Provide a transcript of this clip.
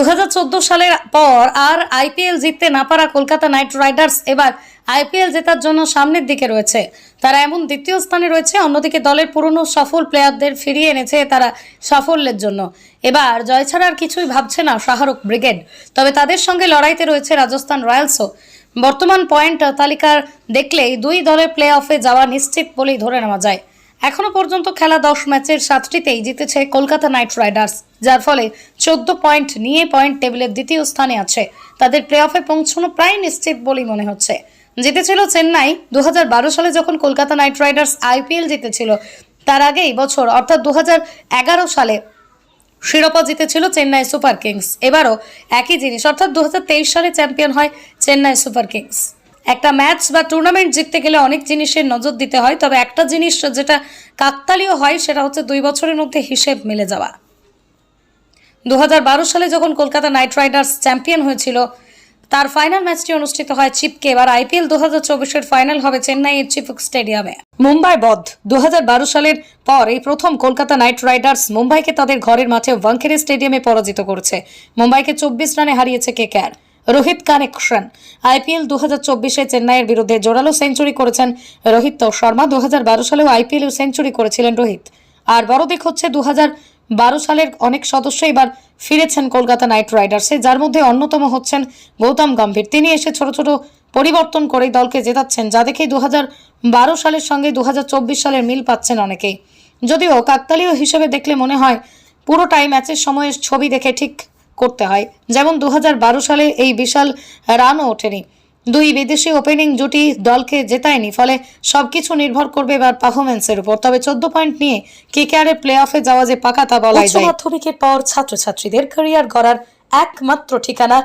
দু হাজার চোদ্দ সালের পর আর আইপিএল জিততে না পারা কলকাতা নাইট রাইডার্স এবার আইপিএল জেতার জন্য সামনের দিকে রয়েছে। তারা এমন দ্বিতীয় স্থানে রয়েছে, অন্যদিকে দলের পুরনো সফল প্লেয়ারদের ফিরিয়ে এনেছে তারা সাফল্যের জন্য। এবার জয় ছাড়া আর কিছুই ভাবছে না শাহরুখ ব্রিগেড। তবে তাদের সঙ্গে লড়াইতে রয়েছে রাজস্থান রয়্যালসও। বর্তমান পয়েন্ট তালিকার দেখলেই দুই দলের প্লে অফে যাওয়া নিশ্চিত বলেই ধরে নেওয়া যায়। এখনও পর্যন্ত খেলা দশ ম্যাচের সাতটিতেই জিতেছে কলকাতা নাইট রাইডার্স, যার ফলে চোদ্দ পয়েন্ট নিয়ে পয়েন্ট টেবিলের দ্বিতীয় স্থানে আছে। তাদের প্লে অফে পৌঁছানো প্রায় নিশ্চিত বলেই মনে হচ্ছে। জিতেছিল চেন্নাই দু হাজার বারো সালে যখন কলকাতা নাইট রাইডার্স আইপিএল জিতেছিল, তার আগেই বছর অর্থাৎ দু হাজার এগারো সালে শিরোপা জিতেছিল চেন্নাই সুপার কিংস। এবারও একই জিনিস, অর্থাৎ দু হাজার তেইশ সালে চ্যাম্পিয়ন হয় চেন্নাই সুপার কিংস। একটা ম্যাচ বা টুর্নামেন্ট জিততে গেলে অনেক জিনিসের নজর দিতে হয়, তবে একটা জিনিস যেটা কাকতালীয় হয় সেটা হচ্ছে দুই বছরের মধ্যে হিসেব মিলে যাওয়া। দু হাজার বারো সালে যখন কলকাতা নাইট রাইডার্স চ্যাম্পিয়ন হয়েছিল, তার ফাইনাল ম্যাচটি অনুষ্ঠিত হয় চিপকে। এবার আইপিএল দু হাজার চব্বিশের ফাইনাল হবে চেন্নাইয়ের চিপক স্টেডিয়ামে। মুম্বাই বধ। দু হাজার বারো সালের পর এই প্রথম কলকাতা নাইট রাইডার্স মুম্বাইকে তাদের ঘরের মাঠে ওয়াংখেড়ে স্টেডিয়ামে পরাজিত করেছে। মুম্বাইকে চব্বিশ রানে হারিয়েছে কেকেআর রোহিত কানেকশন আইপিএল দু হাজার চব্বিশে চেন্নাইয়ের বিরুদ্ধে জোরালো সেঞ্চুরি করেছেন রোহিত শর্মা। দু হাজার বারো সালেও আইপিএলেও সেঞ্চুরি করেছিলেন রোহিত। আর বড় দিক হচ্ছে দু হাজার বারো সালের অনেক সদস্য এবার ফিরেছেন কলকাতা নাইট রাইডার্সে, যার মধ্যে অন্যতম হচ্ছেন গৌতম গম্ভীর। তিনি এসে ছোট ছোট পরিবর্তন করে দলকে জেতাচ্ছেন, যা দেখেই দু বারো সালের সঙ্গে দু হাজার চব্বিশ সালের মিল পাচ্ছেন অনেকেই। যদিও কাকতালীয় হিসেবে দেখলে মনে হয় পুরোটাই ম্যাচের সময়ের ছবি দেখে ঠিক করতে হয়। যেমন দু সালে এই বিশাল রানও ওঠেনি। দুই বিদেশি ওপেনিং জুটি দলকে জেতায়নি ফলে সবকিছু নির্ভর করবে এবার পারফরমেন্সের উপর। তবে চোদ্দ পয়েন্ট নিয়ে কে কেকেআরের প্লে অফে যাওয়া যে পাকা তা বলা যায়। মাধ্যমিকের পর ছাত্রছাত্রীদের ক্যারিয়ার গড়ার একমাত্র ঠিকানা